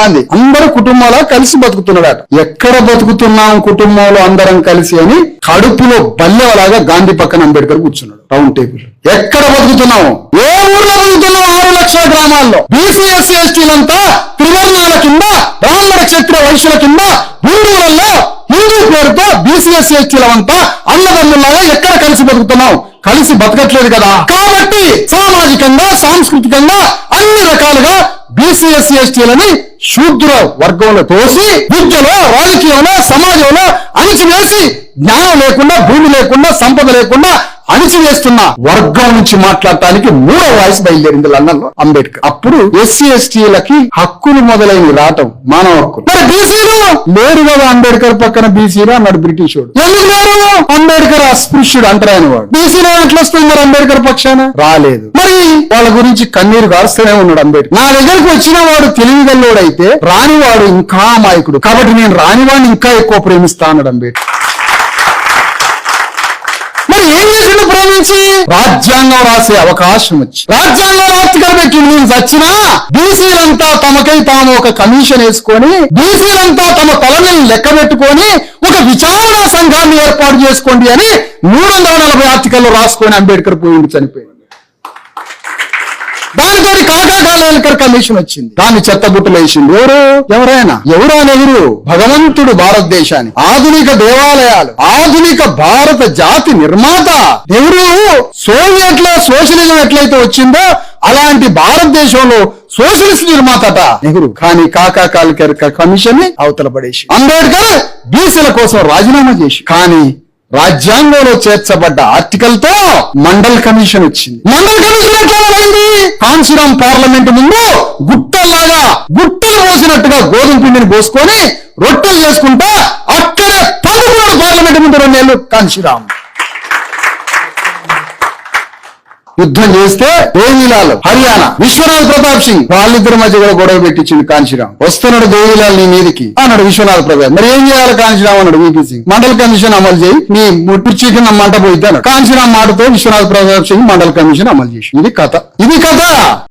గాంధీ అందరూ కుటుంబాల కలిసి బతుకుతున్నాడట ఎక్కడ బతుకుతున్నాం కుటుంబంలో అందరం కలిసి అని కడుపులో బల్లెలాగా గాంధీ పక్కన అంబేద్కర్ కూర్చున్నాడు. Round table. ఎక్కడ బతుకుతున్నాము ఏ ఊర్లో బతుకుతున్నాం? ఆరు లక్షల గ్రామాల్లో. బీసీ ఎస్సీ ఎస్టీలంతా త్రివర్ణాల కింద బ్రాహ్మణ క్షత్రియ వైశ్యుల కింద హిందువులలో హిందూ పేరుతో బీసీఎస్ ఎస్టీలమంతా అన్నదమ్ముల్లాగా ఎక్కడ కలిసి బతుకుతున్నాం? కలిసి బతకట్లేదు కదా. కాబట్టి సామాజికంగా సాంస్కృతికంగా అన్ని రకాలుగా బీసీఎస్సీ ఎస్టీలని శూద్ర వర్గంలో తోసి విద్యలో రాజకీయంలో సమాజంలో అణిచివేసి జ్ఞానం లేకుండా భూమి లేకుండా సంపద లేకుండా అణిచివేస్తున్న వర్గం నుంచి మాట్లాడటానికి మూడో వాయిస్ బయలుదేరింది లండన్లో అంబేద్కర్. అప్పుడు ఎస్సీ ఎస్టీలకి హక్కులు మొదలైనవి రావటం మానవ హక్కులు. మరి బీసీలు? లేరు కదా అంబేద్కర్ పక్కన బీసీలు అన్నాడు బ్రిటిష్ వాడు ఎందుకు లేరు అంబేద్కర్ అస్పృశ్యుడు అంటరాని వాడు బీసీలో ఎట్లా వస్తుంది మరి అంబేద్కర్ పక్షాన? రాలేదు. మరి? వాళ్ళ గురించి కన్నీరు కారుస్తూనే ఉన్నాడు అంబేద్కర్. నా దగ్గరకు వచ్చిన వాడు తెలివిగల్లోడైతే రానివాడు ఇంకా అమాయకుడు. కాబట్టి నేను రానివాడిని ఇంకా ఎక్కువ ప్రేమిస్తా అన్నాడు అంబేద్కర్ మరి ఏం చేసిండు ప్రేమించి రాజ్యాంగం రాసే అవకాశం వచ్చి రాజ్యాంగం రాష్ట్రం పెట్టి నేను చచ్చినా బీసీలంతా తమకై తాము ఒక కమిషన్ వేసుకొని బీసీలంతా తమ తలని లెక్క పెట్టుకొని ఒక విచారణ సంఘాన్ని ఏర్పాటు చేసుకోండి అని మూడు వందల నలభై ఆర్టికల్లో రాసుకొని అంబేద్కర్ పోయింది చనిపోయింది దానితో కాకా కాలేకర్ కమిషన్ వచ్చింది. దాన్ని చెత్తబుట్టలు వేసింది ఎవరు? ఎవరైనా ఎవరు నెహ్రూ భగవంతుడు భారతదేశాన్ని. ఆధునిక దేవాలయాలు. ఆధునిక భారత జాతి నిర్మాత. నెహ్రూ సోవియట్ల సోషలిజం ఎట్లయితే వచ్చిందో అలాంటి భారతదేశంలో సోషలిస్ట్ నిర్మాతట. నెహ్రూ కానీ కాకా కాలేకర్ కమిషన్ని అవతల పడేసి అంబేద్కర్ బీసీల కోసం రాజీనామా చేసి కానీ రాజ్యాంగంలో చేర్చబడ్డ ఆర్టికల్తో మండల్ కమిషన్ వచ్చింది మండల్ కమిషన్ ఎట్లా మొదలైంది కాన్సీరామ్ పార్లమెంట్ ముందు గుట్టల్లాగా గుట్టలు పోసినట్టుగా గోధుమ పిండిని పోసుకొని రొట్టెలు చేసుకుంటా అక్కడే పదమూడు పార్లమెంట్ ముందు రెండేళ్ళు కాన్సీరామ్ యుద్ధం చేస్తే దేవీలాల్ హర్యానా. విశ్వనాథ్ ప్రతాప్ సింగ్ వాళ్ళిద్దరి మధ్య కూడా గొడవ పెట్టించింది కాంశీరామ్ వస్తున్నాడు దేవీలాల్ నీ మీదికి. అన్నాడు విశ్వనాథ్ ప్రతాప్. మరి ఏం చేయాలి కాంశీరామ్ అన్నాడు వీపీ సింగ్. మండల్ కమిషన్ అమలు చేయి. నీ ముట్టికి నా మంట పోయిద్దాను కాంశీరామ్ మాటతో విశ్వనాథ్ ప్రతాప్ సింగ్ మండల్ కమిషన్ అమలు చేసి ఇది కథ. ఇది కథ.